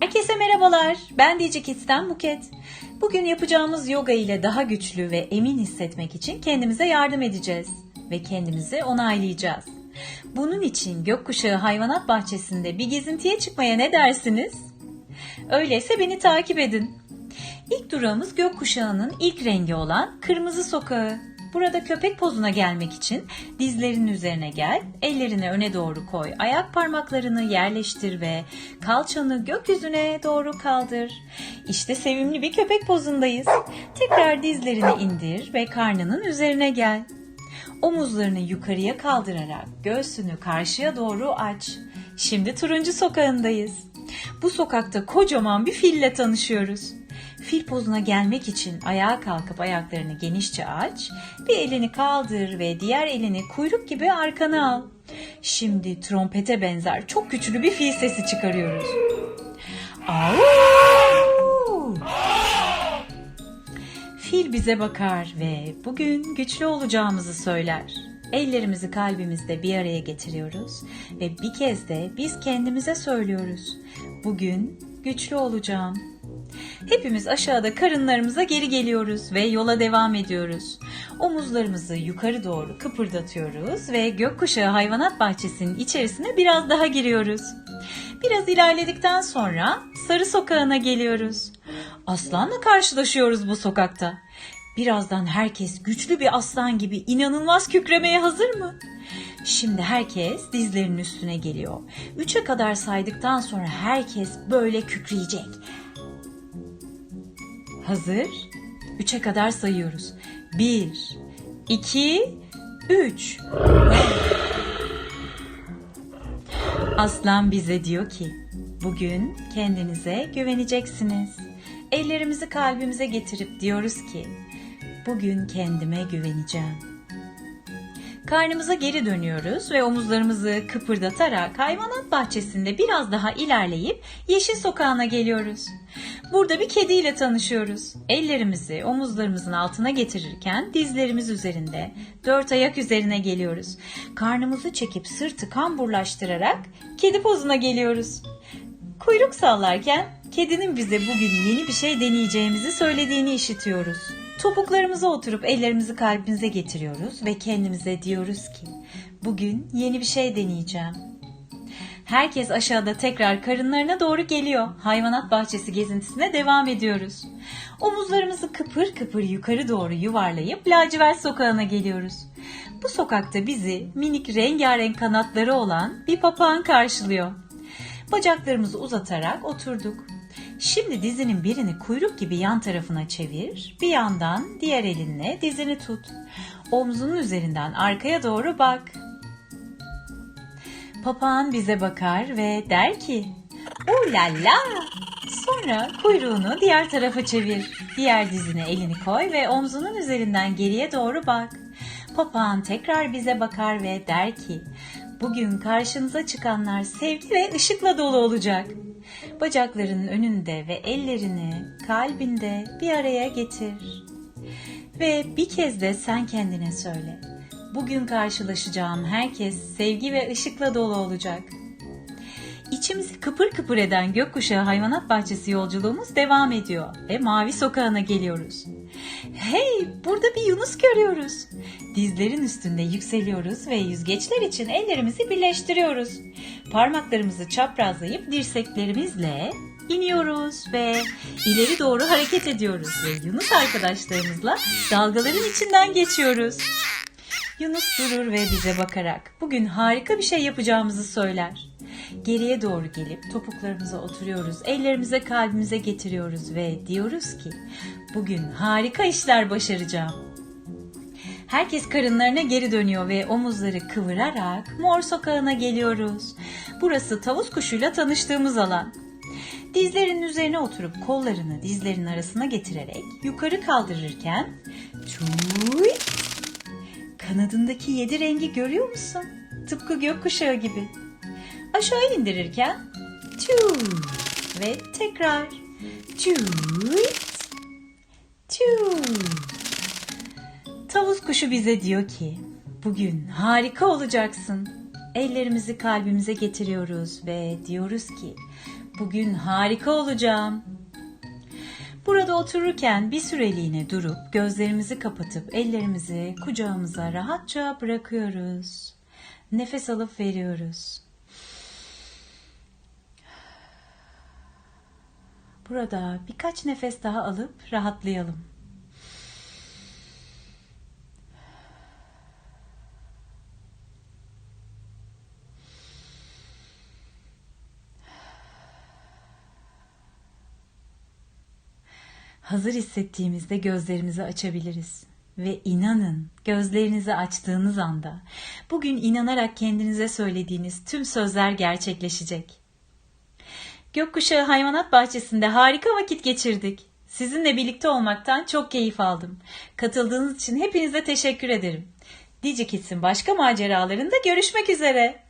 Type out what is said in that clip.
Herkese merhabalar. Ben DJ Kids'ten Buket. Bugün yapacağımız yoga ile daha güçlü ve emin hissetmek için kendimize yardım edeceğiz ve kendimizi onaylayacağız. Bunun için Gökkuşağı Hayvanat Bahçesi'nde bir gezintiye çıkmaya ne dersiniz? Öyleyse beni takip edin. İlk durağımız gökkuşağının ilk rengi olan kırmızı sokağı. Burada köpek pozuna gelmek için dizlerinin üzerine gel, ellerini öne doğru koy, ayak parmaklarını yerleştir ve kalçanı gökyüzüne doğru kaldır. İşte sevimli bir köpek pozundayız. Tekrar dizlerini indir ve karnının üzerine gel. Omuzlarını yukarıya kaldırarak göğsünü karşıya doğru aç. Şimdi turuncu sokağındayız. Bu sokakta kocaman bir fille tanışıyoruz. Fil pozuna gelmek için ayağa kalkıp ayaklarını genişçe aç, bir elini kaldır ve diğer elini kuyruk gibi arkana al. Şimdi trompete benzer çok güçlü bir fil sesi çıkarıyoruz. Au! Fil bize bakar ve bugün güçlü olacağımızı söyler. Ellerimizi kalbimizde bir araya getiriyoruz ve bir kez de biz kendimize söylüyoruz. Bugün güçlü olacağım. Hepimiz aşağıda karınlarımıza geri geliyoruz ve yola devam ediyoruz. Omuzlarımızı yukarı doğru kıpırdatıyoruz ve gökkuşağı hayvanat bahçesinin içerisine biraz daha giriyoruz. Biraz ilerledikten sonra sarı sokağına geliyoruz. Aslanla karşılaşıyoruz bu sokakta. Birazdan herkes güçlü bir aslan gibi inanılmaz kükremeye hazır mı? Şimdi herkes dizlerinin üstüne geliyor. Üçe kadar saydıktan sonra herkes böyle kükreyecek. Hazır? Üçe kadar sayıyoruz. Bir, iki, üç. Aslan bize diyor ki, bugün kendinize güveneceksiniz. Ellerimizi kalbimize getirip diyoruz ki, bugün kendime güveneceğim. Karnımıza geri dönüyoruz ve omuzlarımızı kıpırdatarak hayvanat bahçesinde biraz daha ilerleyip yeşil sokağına geliyoruz. Burada bir kediyle tanışıyoruz. Ellerimizi omuzlarımızın altına getirirken dizlerimiz üzerinde dört ayak üzerine geliyoruz. Karnımızı çekip sırtı kamburlaştırarak kedi pozuna geliyoruz. Kuyruk sallarken kedinin bize bugün yeni bir şey deneyeceğimizi söylediğini işitiyoruz. Topuklarımıza oturup ellerimizi kalbimize getiriyoruz ve kendimize diyoruz ki bugün yeni bir şey deneyeceğim. Herkes aşağıda tekrar karınlarına doğru geliyor. Hayvanat bahçesi gezintisine devam ediyoruz. Omuzlarımızı kıpır kıpır yukarı doğru yuvarlayıp lacivert sokağına geliyoruz. Bu sokakta bizi minik rengarenk kanatları olan bir papağan karşılıyor. Bacaklarımızı uzatarak oturduk. Şimdi dizinin birini kuyruk gibi yan tarafına çevir. Bir yandan diğer elinle dizini tut. Omzunun üzerinden arkaya doğru bak. Papağan bize bakar ve der ki "Oh la la!" Sonra kuyruğunu diğer tarafa çevir. Diğer dizine elini koy ve omzunun üzerinden geriye doğru bak. Papağan tekrar bize bakar ve der ki Bugün karşınıza çıkanlar sevgi ve ışıkla dolu olacak. Bacaklarının önünde ve ellerini kalbinde bir araya getir. Ve bir kez de sen kendine söyle. Bugün karşılaşacağım herkes sevgi ve ışıkla dolu olacak. İçimizi kıpır kıpır eden gökkuşağı hayvanat bahçesi yolculuğumuz devam ediyor ve mavi sokağına geliyoruz. Hey, burada bir yunus görüyoruz. Dizlerin üstünde yükseliyoruz ve yüzgeçler için ellerimizi birleştiriyoruz. Parmaklarımızı çaprazlayıp dirseklerimizle iniyoruz ve ileri doğru hareket ediyoruz ve Yunus arkadaşlarımızla dalgaların içinden geçiyoruz. Yunus durur ve bize bakarak bugün harika bir şey yapacağımızı söyler. Geriye doğru gelip topuklarımıza oturuyoruz, ellerimize kalbimize getiriyoruz ve diyoruz ki bugün harika işler başaracağım. Herkes karınlarına geri dönüyor ve omuzları kıvırarak mor sokağına geliyoruz. Burası tavus kuşuyla tanıştığımız alan. Dizlerinin üzerine oturup kollarını dizlerin arasına getirerek yukarı kaldırırken çuy Kanadındaki yedi rengi görüyor musun? Tıpkı gökkuşağı gibi. Aşağı indirirken tüy ve tekrar tüy tüy. Tavus kuşu bize diyor ki bugün harika olacaksın. Ellerimizi kalbimize getiriyoruz ve diyoruz ki bugün harika olacağım. Burada otururken bir süreliğine durup gözlerimizi kapatıp ellerimizi kucağımıza rahatça bırakıyoruz. Nefes alıp veriyoruz. Burada birkaç nefes daha alıp rahatlayalım. Hazır hissettiğimizde gözlerimizi açabiliriz. Ve inanın gözlerinizi açtığınız anda bugün inanarak kendinize söylediğiniz tüm sözler gerçekleşecek. Gökkuşağı Hayvanat Bahçesi'nde harika vakit geçirdik. Sizinle birlikte olmaktan çok keyif aldım. Katıldığınız için hepinize teşekkür ederim. DigiKids'in başka maceralarında görüşmek üzere.